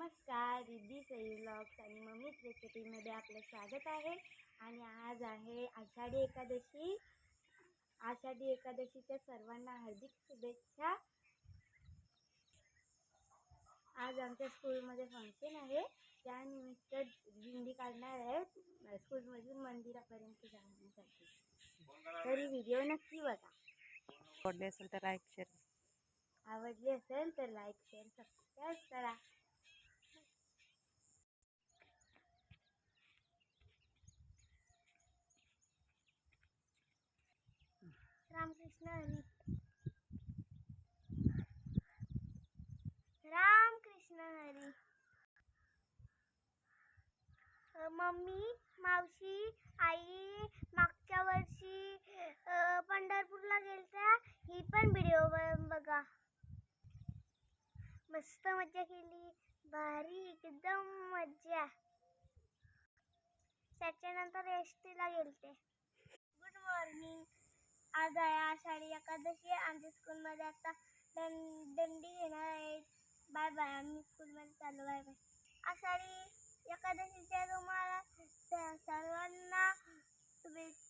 नमस्कार रिद्धी सई व्लॉग्स आणि मम्मीच रेसिपीमध्ये आपलं स्वागत आहे. आणि आज आहे आषाढी एकादशी. आषाढी एकादशीच्या सर्वांना हार्दिक शुभेच्छा. आज आमच्या स्कूलमध्ये फंक्शन आहे. त्यानिमित्त दिंडी काढणार आहे. स्कूलमधून मंदिरापर्यंत जाण्यासाठी. तरी व्हिडिओ नक्की बघा. आवडले असेल तर लाईक शेअर आवडली असेल तर लाईक शेअर सबस्क्राईब करा रामकृष्ण हरी रामकृष्ण हरी अ, मम्मी मावशी आई मागच्या वर्षी पंढरपूरला गेलत्या. ही पण व्हिडिओ बघा. मस्त मजा केली. भारी एकदम मज्जा. त्याच्यानंतर एस टीला गेलते. गुड मॉर्निंग आज आहे आषाढी एकादशी आमच्या स्कूलमध्ये आता दं दंडी घेणार आहे. Bye bye. आम्ही स्कूलमध्ये चालू बाय बाय. आषाढी एकादशीच्या तुम्हाला सर्वांना शुभेच्छा.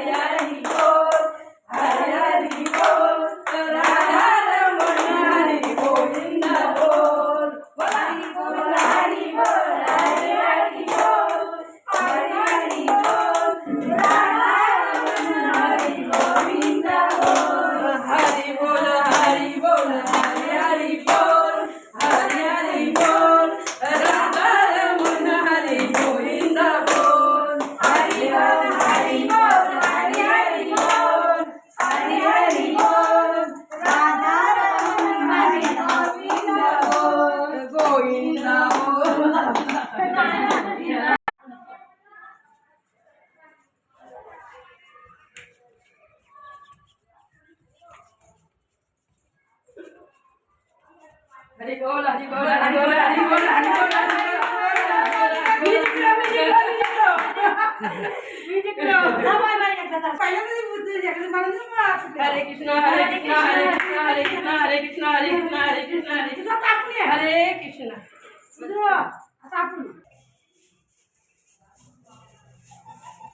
Hallelujah. हरे कृष्ण हरे कृष्ण हरे कृष्ण हरे कृष्ण हरे कृष्ण हरे कृष्ण हरे कृष्ण हरे कृष्ण हरे कृष्ण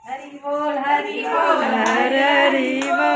हरि बोल हरि बोल हरी बोल हरी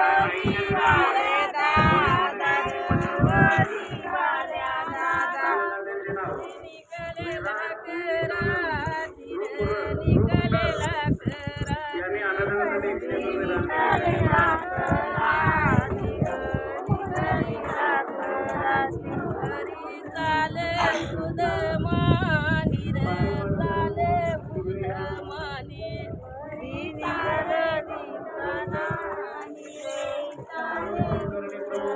啊